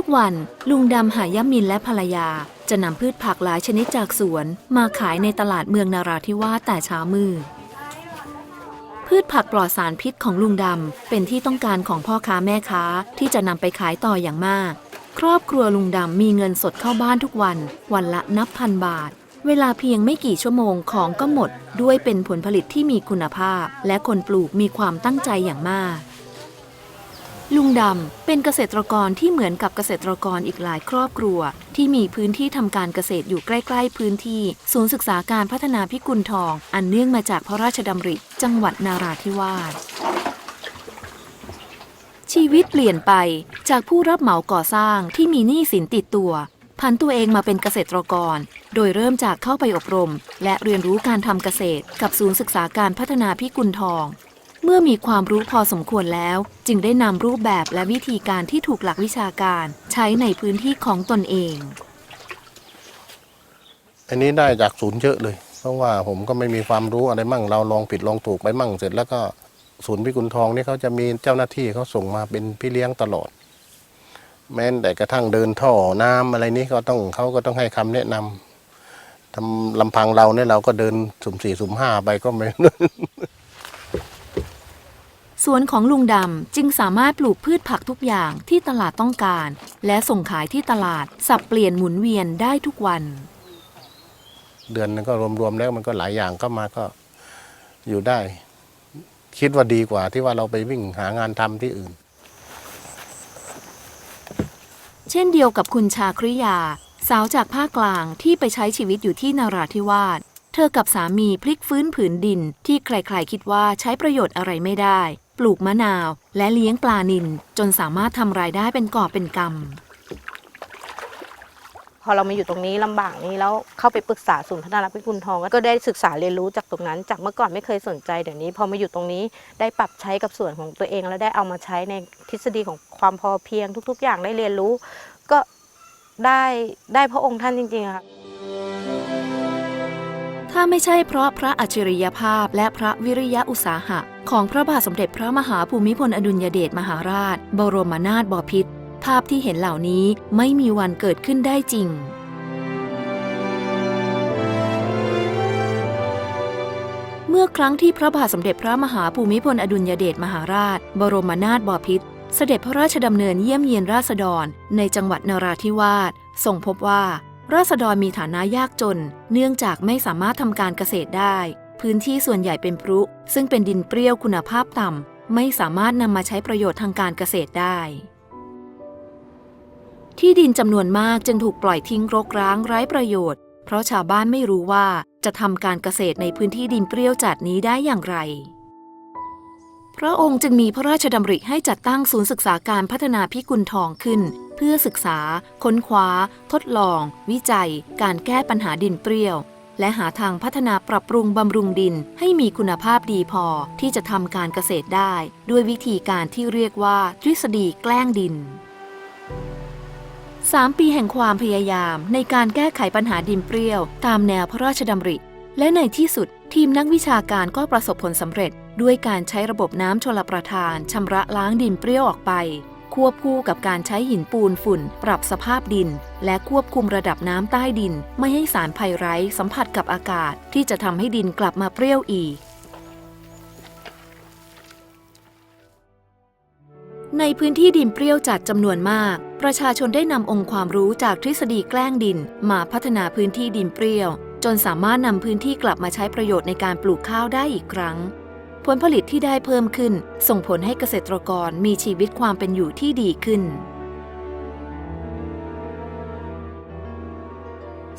ทุกวันลุงดำหายมินและภรรยา จะนำพืชผักหลายชนิดจากสวน มาขายในตลาดเมืองนาราธิวาสแต่เช้ามืดพืชผักปลอดสารพิษของลุงดำ เป็นที่ต้องการของพ่อค้าแม่ค้าที่จะนำไปขายต่ออย่างมาก ครอบครัวลุงดำมีเงินสดเข้าบ้านทุกวัน วันละนับพันบาท เวลาเพียงไม่กี่ชั่วโมงของก็หมด ด้วยเป็นผลผลิตที่มีคุณภาพ และคนปลูกมีความตั้งใจอย่างมาก ลุงดำเป็นเกษตรกรที่เหมือนกับเกษตรกรอีกหลายครอบครัว ที่มีพื้นที่ทำการเกษตรอยู่ใกล้ ๆ พื้นที่ ศูนย์ศึกษาการพัฒนาพิกุลทอง อันเนื่องมาจากพระราชดำริ จังหวัดนาราธิวาสชีวิตเปลี่ยนไปจากผู้รับเหมาก่อสร้างที่มีหนี้สินติดตัวพันตัวเองมาเป็นเกษตรกร โดยเริ่มจากเข้าไปอบรม และเรียนรู้การทำเกษตร กับศูนย์ศึกษาการพัฒนาพิกุลทอง เมื่อมีความรู้พอสมควรแล้ว จึงได้นำรูปแบบและวิธีการที่ถูกหลักวิชาการ ใช้ในพื้นที่ของตนเอง อันนี้ได้จากศูนย์เยอะเลย เพราะว่าผมก็ไม่มีความรู้อะไรมั่ง เราลองผิดลองถูกไปมั่งเสร็จแล้วก็ศูนย์พิกุลทองนี่เขาจะมีเจ้าหน้าที่เขาส่งมาเป็นพี่เลี้ยงตลอด แม้แต่กระทั่งเดินท่อน้ำอะไรนี้ก็ต้องเขาก็ต้องให้คำแนะนำทำลำพังเราเนี่ยเราก็เดินสุ่มสี่สุ่มห้าไปก็ไม่ วนของลุงดำจึงสามารถปลูกพืชผักทุกอย่างที่ตลาดต้องการ และส่งขายที่ตลาดสับเปลี่ยนหมุนเวียนได้ทุกวัน เดือนนึงก็รวมๆแล้วมันก็หลายอย่างก็มาก็อยู่ได้ คิดว่าดีกว่าที่ว่าเราไปวิ่งหางานทำที่อื่น เช่นเดียวกับคุณชาคริยา สาวจากภาคกลางที่ไปใช้ชีวิตอยู่ที่นาราธิวาสเธอกับสามีพลิกฟื้นผืนดินที่ใครๆคิดว่าใช้ประโยชน์อะไรไม่ได้ ปลูกมะนาว และเลี้ยงปลานิลจนสามารถทำรายได้เป็นกอบเป็นกำพอเรามาอยู่ตรงนี้ลำบากนี้แล้วเข้าไปปรึกษาศูนย์พัฒนาพิกุลทองก็ได้ศึกษาเรียนรู้จากตรงนั้น จากเมื่อก่อนไม่เคยสนใจเดี๋ยวนี้พอมาอยู่ตรงนี้ได้ปรับใช้กับส่วนของตัวเอง แล้วได้เอามาใช้ในทฤษฎีของความพอเพียงทุก ๆ อย่างได้เรียนรู้ ก็ได้ได้พระองค์ท่านจริงๆค่ะถ้าไม่ใช่เพราะพระอัจฉริยภาพและพระวิริยะอุตสาหะ ของพระบาทสมเด็จพระมหาภูมิพลอดุลยเดชมหาราช บรมนาถบพิตรภาพที่เห็นเหล่านี้ไม่มีวันเกิดขึ้นได้จริงเมื่อครั้งที่พระบาทสมเด็จพระมหาภูมิพลอดุลยเดชมหาราช บรมนาถบพิตรเสด็จพระราชดำเนินเยี่ยมเยียนราษฎร ในจังหวัดนราธิวาสทรงพบว่า ราษฎรมีฐานะยากจน เนื่องจากไม่สามารถทำการเกษตรได้ พื้นที่ส่วนใหญ่เป็นพรุ ซึ่งเป็นดินเปรี้ยวคุณภาพต่ำ ไม่สามารถนำมาใช้ประโยชน์ทางการเกษตรได้ ที่ดินจำนวนมากจึงถูกปล่อยทิ้งรกร้างไร้ประโยชน์ เพราะชาวบ้านไม่รู้ว่าจะทำการเกษตรในพื้นที่ดินเปรี้ยวจัดนี้ได้อย่างไร พระองค์จึงมีพระราชดำริให้จัดตั้งศูนย์ศึกษาการพัฒนาพิกุลทองขึ้น เพื่อศึกษา ค้นคว้า ทดลอง วิจัย การแก้ปัญหาดินเปรี้ยว และหาทางพัฒนาปรับปรุงบำรุงดินให้มีคุณภาพดีพอที่จะทำการเกษตรได้ ด้วยวิธีการที่เรียกว่าทฤษฎีแกล้งดิน 3 ปีแห่งความพยายามในการแก้ไขปัญหาดินเปรี้ยว ตามแนวพระราชดำริ และในที่สุดทีมนักวิชาการก็ประสบผลสำเร็จ ด้วยการใช้ระบบน้ำชลประทานชำระล้างดินเปรี้ยวออกไป ควบคู่กับการใช้หินปูนฝุ่น ปรับสภาพดิน และควบคุมระดับน้ำใต้ดิน ไม่ให้สารภัยไร้สัมผัสกับอากาศที่จะทำให้ดินกลับมาเปรี้ยวอีก ในพื้นที่ดินเปรี้ยวจัดจำนวนมาก ประชาชนได้นำองค์ความรู้จากทฤษฎีแกล้งดิน มาพัฒนาพื้นที่ดินเปรี้ยว จนสามารถนำพื้นที่กลับมาใช้ประโยชน์ในการปลูกข้าวได้อีกครั้ง ผลผลิตที่ได้เพิ่มขึ้น ส่งผลให้เกษตรกรมีชีวิตความเป็นอยู่ที่ดีขึ้น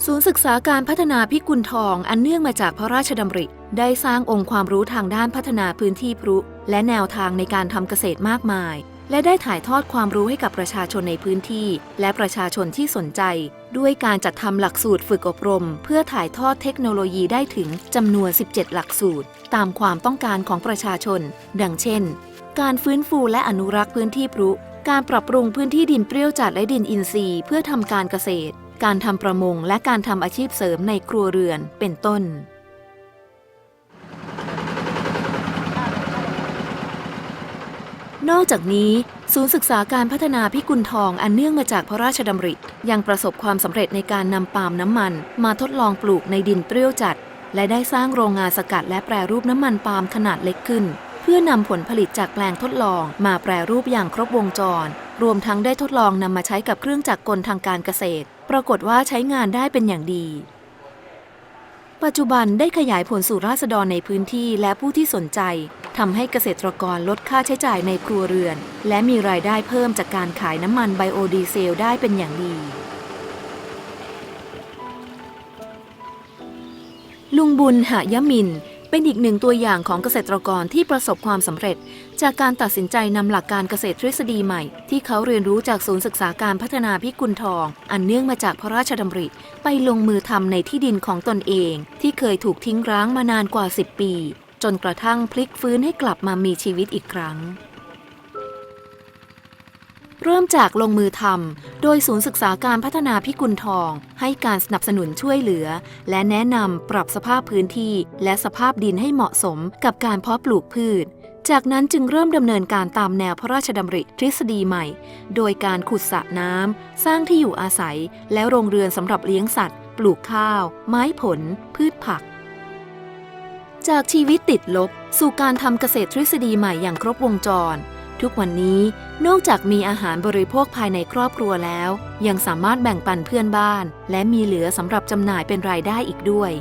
ศูนย์ศึกษาการพัฒนาพิกุลทองอันเนื่องมาจากพระราชดำริ ได้สร้างองค์ความรู้ทางด้านพัฒนาพื้นที่พรุ และแนวทางในการทำเกษตรมากมาย และได้ถ่ายทอดความรู้ให้กับประชาชนในพื้นที่ และประชาชนที่สนใจ ด้วยการจัดทำหลักสูตรฝึกอบรม เพื่อถ่ายทอดเทคโนโลยีได้ถึงจำนวน 17 หลักสูตร ตามความต้องการของประชาชน ดังเช่น การฟื้นฟูและอนุรักษ์พื้นที่พรุ การปรับปรุงพื้นที่ดินเปรี้ยวจัดและดินอินทรีย์ เพื่อทำการเกษตร การทำประมงและการทำอาชีพเสริมในครัวเรือน เป็นต้น นอกจากนี้ ศูนย์ศึกษาการพัฒนาพิกุลทองอันเนื่องมาจากพระราชดำริ ยังประสบความสำเร็จในการนำปาล์มน้ำมัน มาทดลองปลูกในดินเปรี้ยวจัด และได้สร้างโรงงานสกัดและแปรรูปน้ำมันปาล์มขนาดเล็กขึ้น เพื่อนำผลผลิตจากแปลงทดลอง มาแปรรูปอย่างครบวงจร รวมทั้งได้ทดลองนำมาใช้กับเครื่องจักรกลทางการเกษตร ปรากฏว่าใช้งานได้เป็นอย่างดี ปัจจุบันได้ขยายผลสู่ราษฎรในพื้นที่และผู้ที่สนใจทำให้เกษตรกรลดค่าใช้จ่ายในครัวเรือน และมีรายได้เพิ่มจากการขายน้ำมันไบโอดีเซลได้เป็นอย่างดี ลุงบุญหายมิน เป็นอีกหนึ่งตัวอย่างของเกษตรกรที่ประสบความสำเร็จ จากการตัดสินใจนำหลักการเกษตรทฤษฎีใหม่ ที่เขาเรียนรู้จากศูนย์ศึกษาการพัฒนาพิกุลทอง อันเนื่องมาจากพระราชดำริ ไปลงมือทำในที่ดินของตนเอง ที่เคยถูกทิ้งร้างมานานกว่า 10 ปี จนกระทั่งพลิกฟื้นให้กลับมามีชีวิตอีกครั้ง เริ่มจากลงมือทำโดยศูนย์ศึกษาการพัฒนาพิกุลทอง ให้การสนับสนุนช่วยเหลือ และแนะนำปรับสภาพพื้นที่ และสภาพดินให้เหมาะสมกับการเพาะปลูกพืช จากนั้นจึงเริ่มดำเนินการตามแนวพระราชดำริทฤษฎีใหม่ โดยการขุดสระน้ำสร้างที่อยู่อาศัย และโรงเรือนสำหรับเลี้ยงสัตว์ ปลูกข้าว ไม้ผล พืชผักจากชีวิตติดลบ สู่การทำเกษตรทฤษฎีใหม่อย่างครบวงจร ทุกวันนี้นอกจากมีอาหารบริโภคภายในครอบครัวแล้ว ยังสามารถแบ่งปันเพื่อนบ้าน และมีเหลือสำหรับจำหน่ายเป็นรายได้อีกด้วย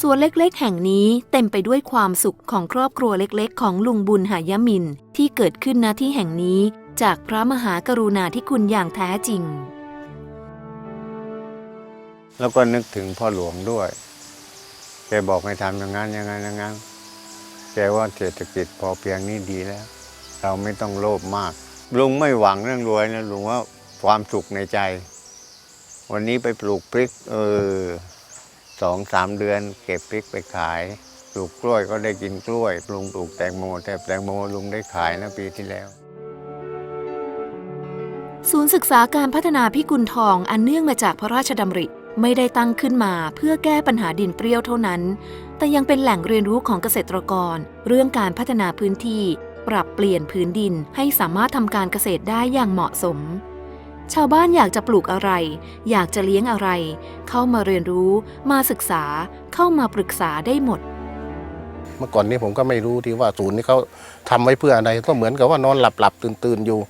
ส่วนเล็กๆ แห่งนี้เต็มไปด้วยความสุขของครอบครัวเล็กๆ ของลุงบุญหายมิน ที่เกิดขึ้นณที่แห่งนี้จากพระมหากรุณาธิคุณอย่างแท้จริง แล้วก็นึกถึงพ่อหลวงด้วย แกบอกให้ทำอย่างนั้นอย่างนั้นอย่างนั้นแกว่าเศรษฐกิจพอเพียงนี้ดีแล้ว เราไม่ต้องโลภมาก ลุงไม่หวังเรื่องรวยนะลุงว่าความสุขในใจ วันนี้ไปปลูกพริก เออสองสามเดือน เก็บพริกไปขายปลูกกล้วยก็ได้กินกล้วยลุงปลูกแตงโม แต่แตงโมลุงได้ขายนะปีที่แล้วศูนย์ศึกษาการพัฒนาพิกุลทองอันเนื่องมาจากพระราชดำริไม่ได้ตั้งขึ้นมาเพื่อแก้ปัญหาดินเปรี้ยวเท่านั้น แต่ยังเป็นแหล่งเรียนรู้ของเกษตรกร เรื่องการพัฒนาพื้นที่ ปรับเปลี่ยนพื้นดินให้สามารถทำการเกษตรได้อย่างเหมาะสม ชาวบ้านอยากจะปลูกอะไร อยากจะเลี้ยงอะไร เข้ามาเรียนรู้ มาศึกษา เข้ามาปรึกษาได้หมด เมื่อก่อนนี้ผมก็ไม่รู้ที่ว่าศูนย์นี้เขาทำไว้เพื่ออะไร ก็เหมือนกับว่านอนหลับหลับตื่นตื่นๆอยู่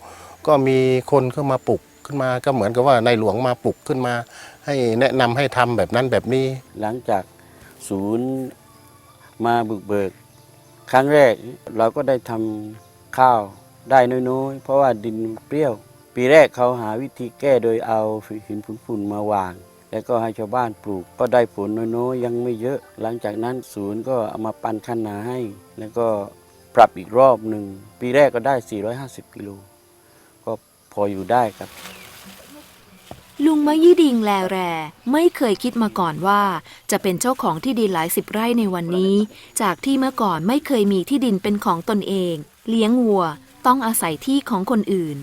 ก็มีคนเข้ามาปลุกขึ้นมา ก็เหมือนกับว่าในหลวงมาปลุกขึ้นมา ให้แนะนำให้ทำแบบนั้นแบบนี้ หลังจากศูนย์มาบุกเบิก ครั้งแรกเราก็ได้ทำข้าวได้น้อยๆ เพราะว่าดินเปรี้ยว ปีแรกเขาหาวิธีแก้โดยเอาหินฝุ่นๆมาวาง แล้วก็ให้ชาวบ้านปลูก ก็ได้ผลน้อยๆ ยังไม่เยอะ หลังจากนั้นศูนย์ก็เอามาปันคันนาให้ แล้วก็ปรับอีกรอบหนึ่ง ปีแรกก็ได้ 450 กิโล ก็พออยู่ได้ครับ ลุงมะยี่ดิงแลแรไม่เคยคิดมาก่อนว่า จะเป็นเจ้าของที่ดินหลายสิบไร่ในวันนี้ จากที่เมื่อก่อนไม่เคยมีที่ดินเป็นของตนเอง เลี้ยงวัว ต้องอาศัยที่ของคนอื่น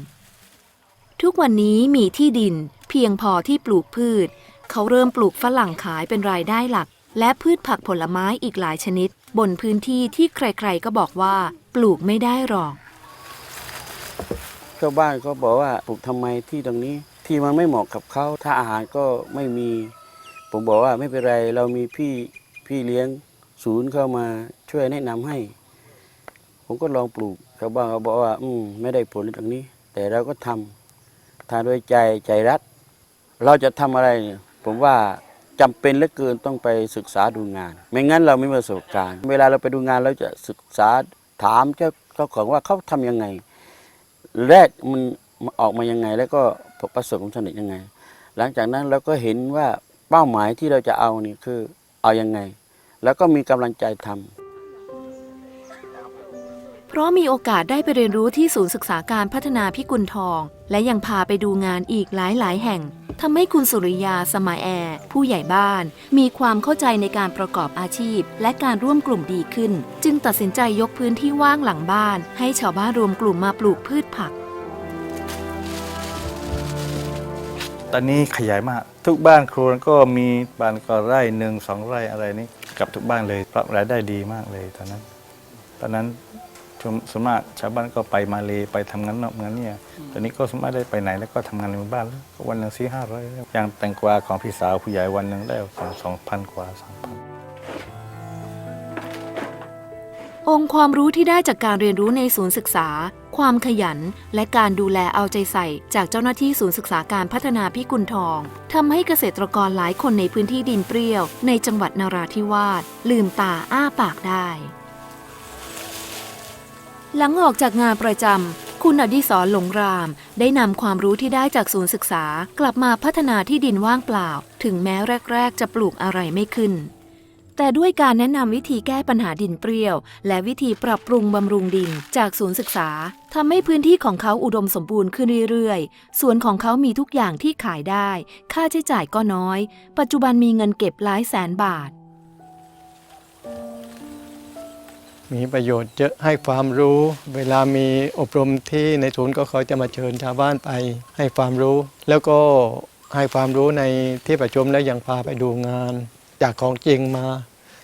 ทุกวันนี้มีที่ดิน เพียงพอที่ปลูกพืช เขาเริ่มปลูกฝรั่งขายเป็นรายได้หลัก และพืชผักผลไม้อีกหลายชนิด บนพื้นที่ที่ใครๆก็บอกว่า ปลูกไม่ได้หรอกชาวบ้านก็บอกว่าปลูกทำไมที่ตรงนี้ ที่มันไม่เหมาะกับเขาถ้าอาหารก็ไม่มี ผมบอกว่าไม่เป็นไรเรามีพี่พี่เลี้ยงศูนย์เข้ามาช่วยแนะนำให้ ผมก็ลองปลูกชาวบ้านเขาบอกว่า อืมไม่ได้ผลตรงนี้ แต่เราก็ทำทานด้วยใจใจรักเราจะทำอะไรเนี่ยผมว่าจำเป็นเหลือเกินต้องไปศึกษาดูงาน ไม่งั้นเราไม่มีประสบการณ์ เวลาเราไปดูงานเราจะศึกษาถามเจ้าเจ้าของว่าเขาทำยังไง แรกมันออกมายังไงแล้วก็ ประสบความสำเร็จยังไง หลังจากนั้นเราก็เห็นว่าเป้าหมายที่เราจะเอานี่คือเอายังไง แล้วก็มีกำลังใจทำเพราะมีโอกาสได้ไปเรียนรู้ที่ศูนย์ศึกษาการพัฒนาพิกุลทอง และยังพาไปดูงานอีกหลายๆแห่งทำให้คุณสุริยาสมัยแอร์ผู้ใหญ่บ้าน มีความเข้าใจในการประกอบอาชีพ และการร่วมกลุ่มดีขึ้น จึงตัดสินใจยกพื้นที่ว่างหลังบ้าน ให้ชาวบ้านรวมกลุ่มมาปลูกพืชผัก ตอนนี้ขยายมาก ทุกบ้านครัวก็มีบ้านก็ไร่หนึ่งสองไร่อะไรนี้กับทุกบ้านเลยปรับรายได้ดีมากเลยตอนนั้น ตอนนั้นสมมารชาวบ้านก็ไปมาเลไปทำงานนอกงานเนี่ยตอนนี้ก็สมมารได้ไปไหนแล้วก็ทำงานในหมู่บ้านแล้ววันหนึ่งสี่ห้าร้อยอย่างแตงกวาของพี่สาวผู้ใหญ่วันหนึ่งได้สองสองพันกว่าสามพัน องค์ความรู้ที่ได้จากการเรียนรู้ในศูนย์ศึกษา ความขยัน และการดูแลเอาใจใส่ จากเจ้าหน้าที่ศูนย์ศึกษาการพัฒนาพิกุลทองทำให้เกษตรกรหลายคนในพื้นที่ดินเปรี้ยว ในจังหวัดนาราธิวาสลืมตาอ้าปากได้ หลังออกจากงานประจำคุณอดิศรหลงราม ได้นำความรู้ที่ได้จากศูนย์ศึกษา กลับมาพัฒนาที่ดินว่างเปล่า ถึงแม้แรก ๆ จะปลูกอะไรไม่ขึ้น แต่ด้วยการแนะนำวิธีแก้ปัญหาดินเปรี้ยว และวิธีปรับปรุงบำรุงดินจากศูนย์ศึกษาทำให้พื้นที่ของเขาอุดมสมบูรณ์ขึ้นเรื่อยๆ สวนของเขามีทุกอย่างที่ขายได้ ค่าใช้จ่ายก็น้อย ปัจจุบันมีเงินเก็บหลายแสนบาท มีประโยชน์เยอะให้ความรู้ เวลามีอบรมที่ในศูนย์ก็เขาจะมาเชิญชาวบ้านไป ให้ความรู้ แล้วก็ให้ความรู้ในที่ประชุมแล้วยังพาไปดูงาน จากของจริงมา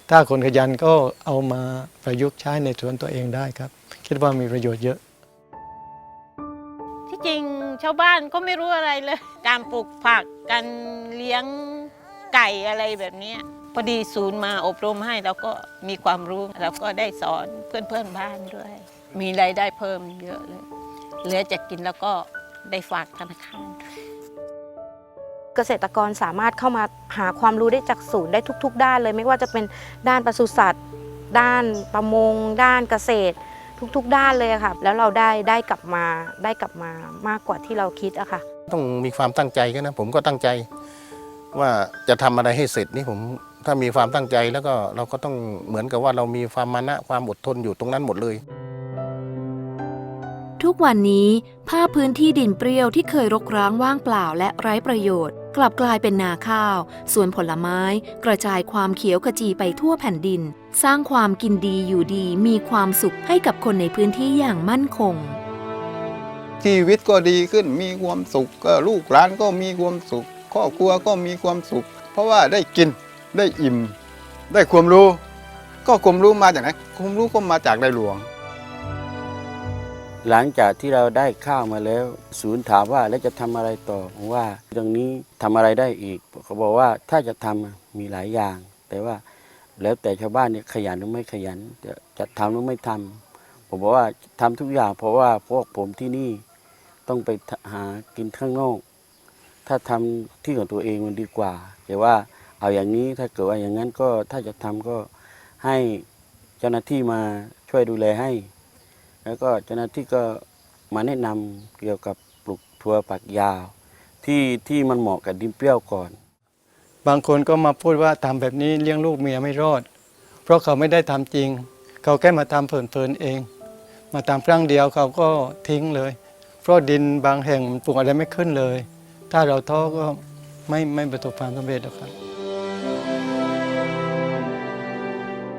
ถ้าคนขยันก็เอามาประยุกต์ใช้ในสวนตัวเองได้ครับ คิดว่ามีประโยชน์เยอะ ที่จริงชาวบ้านก็ไม่รู้อะไรเลย การปลูกผักการเลี้ยงไก่อะไรแบบนี้พอดีศูนย์มาอบรมให้เราก็มีความรู้เราก็ได้สอนเพื่อนเพื่อนบ้านด้วย มีรายได้เพิ่มเยอะเลยเหลือจากกินแล้วก็ได้ฝากธนาคาร เกษตรกรสามารถเข้ามาหาความรู้ได้จากศูนย์ได้ทุก ๆ ด้านเลย ไม่ว่าจะเป็นด้านปศุสัตว์ ด้านประมง ด้านเกษตร ทุกๆ ด้านเลยอะค่ะ แล้วเราได้ได้กลับมาได้กลับมามากกว่าที่เราคิดอะค่ะ ต้องมีความตั้งใจกันนะผมก็ตั้งใจ ว่าจะทำอะไรให้เสร็จนี่ผมถ้ามีความตั้งใจแล้วก็เราก็ต้องเหมือนกับว่าเรามีความมานะความอดทนอยู่ตรงนั้นหมดเลย ทุกวันนี้ภาพพื้นที่ดินเปรี้ยวที่เคยรกร้างว่างเปล่าและไร้ประโยชน์ กลับกลายเป็นนาข้าวสวนผลไม้ กระจายความเขียวขจีไปทั่วแผ่นดิน สร้างความกินดีอยู่ดีมีความสุขให้กับคนในพื้นที่อย่างมั่นคง ชีวิตก็ดีขึ้นมีความสุขก็ลูกหลานก็มีความสุข ครอบครัวก็มีความสุข เพราะว่าได้กินได้อิ่ม ได้ความรู้ ก็ความรู้มาจากไหนความรู้ก็มาจากในหลวง หลังจากที่เราได้ข้าวมาแล้ว ศูนย์ถามว่าแล้วจะทำอะไรต่อผมว่าตรงนี้ทำอะไรได้อีกเขาบอกว่าถ้าจะทำมีหลายอย่าง แต่ว่าแล้วแต่ชาวบ้านเนี่ยขยันหรือไม่ขยัน จะจะทำหรือไม่ทำผมบอกว่าทำทุกอย่าง เพราะว่าพวกผมที่นี่ต้องไปหากินข้างนอก ถ้าทำที่ของตัวเองมันดีกว่า แต่ว่าเอาอย่างนี้ถ้าเกิดว่าอย่างนั้นก็ถ้าจะทำก็ให้เจ้าหน้าที่มาช่วยดูแลให้ แล้วก็เจ้าหน้าที่ก็มาแนะนำเกี่ยวกับปลูกถั่วปักยาว ที่ที่มันเหมาะกับดินเปรี้ยวก่อน บางคนก็มาพูดว่าทำแบบนี้เลี้ยงลูกเมียไม่รอด เพราะเขาไม่ได้ทำจริง เขาแค่มาทำเพลินๆเอง มาทำครั้งเดียวเขาก็ทิ้งเลย เพราะดินบางแห่งมันปลูกอะไรไม่ขึ้นเลย ถ้าเราท้อก็ไม่ไม่ประสบความสำเร็จหรอกครับ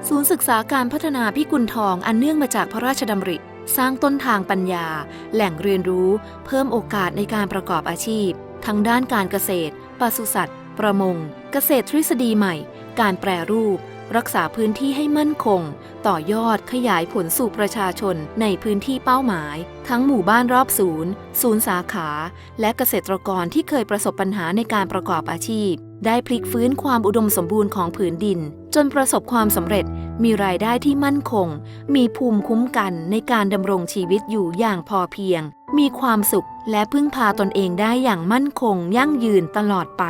ศูนย์ศึกษาการพัฒนาพิกุลทองอันเนื่องมาจากพระราชดำริ สร้างต้นทางปัญญา แหล่งเรียนรู้ เพิ่มโอกาสในการประกอบอาชีพ ทั้งด้านการเกษตรปศุสัตว์ ประมง เกษตรทฤษฎีใหม่ การแปรรูป รักษาพื้นที่ให้มั่นคง ต่อยอดขยายผลสู่ประชาชนในพื้นที่เป้าหมาย ทั้งหมู่บ้านรอบศูนย์ ศูนย์สาขา และเกษตรกรที่เคยประสบปัญหาในการประกอบอาชีพ ได้พลิกฟื้นความอุดมสมบูรณ์ของผืนดิน จนประสบความสำเร็จ มีรายได้ที่มั่นคง มีภูมิคุ้มกันในการดำรงชีวิตอยู่อย่างพอเพียง มีความสุขและพึ่งพาตนเองได้อย่างมั่นคงยั่งยืนตลอดไป